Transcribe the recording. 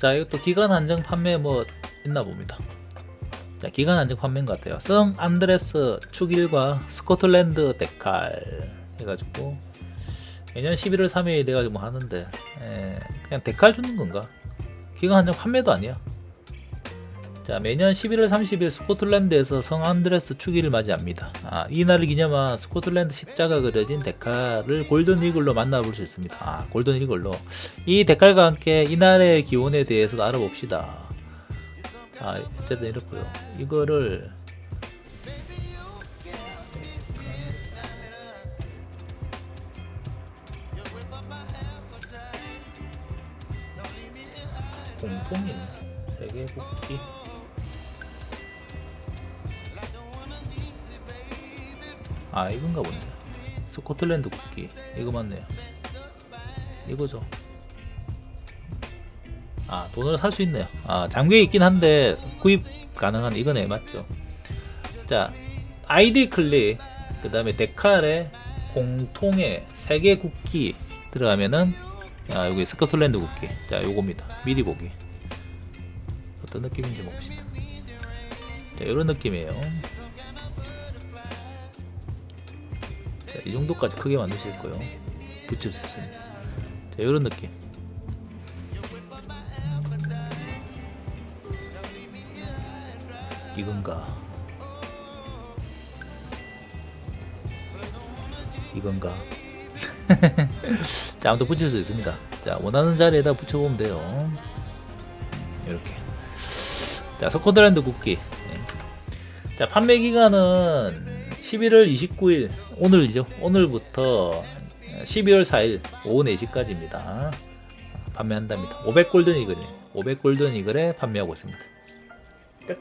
자, 이것도 기간 한정 판매 뭐 있나 봅니다. 자, 기간 한정 판매인 것 같아요. 성 안드레스 축일과 스코틀랜드 데칼 해가지고 매년 11월 3일 돼가지고 뭐 하는데 예, 그냥 데칼 주는 건가? 기간 한정 판매도 아니야. 자, 매년 11월 30일 스코틀랜드에서 성 안드레스 축일을 맞이합니다. 아, 이 날을 기념한 스코틀랜드 십자가 그려진 데칼을 골든 이글로 만나볼 수 있습니다. 아, 골든 이글로. 이 데칼과 함께 이날의 기온에 대해서 알아봅시다. 아, 어쨌든 이렇고요. 이거를 공통이네. 세계 국기. 아 이건가 보네. 스코틀랜드 국기. 이거 맞네요. 이거죠. 아 돈으로 살 수 있네요. 아 장비에 있긴 한데 구입 가능한 이거네 맞죠? 자 아이디 클릭 그 다음에 데칼의 공통의 세계 국기 들어가면은 아 여기 스코틀랜드 국기 자 요겁니다 미리 보기 어떤 느낌인지 봅시다 자 이런 느낌이에요 자 이 정도까지 크게 만들 수 있고요. 붙일 수 있습니다 자 이런 느낌. 이건가? 이건가? 자 아무튼 붙일 수 있습니다. 자 원하는 자리에다 붙여보면 돼요. 음, 이렇게. 자 스코틀랜드 국기. 예. 자 판매 기간은 11월 29일 오늘이죠. 오늘부터 12월 4일 오후 4시까지입니다. 판매한답니다. 500 골든 이글이 500 골든 이글에 판매하고 있습니다. 끝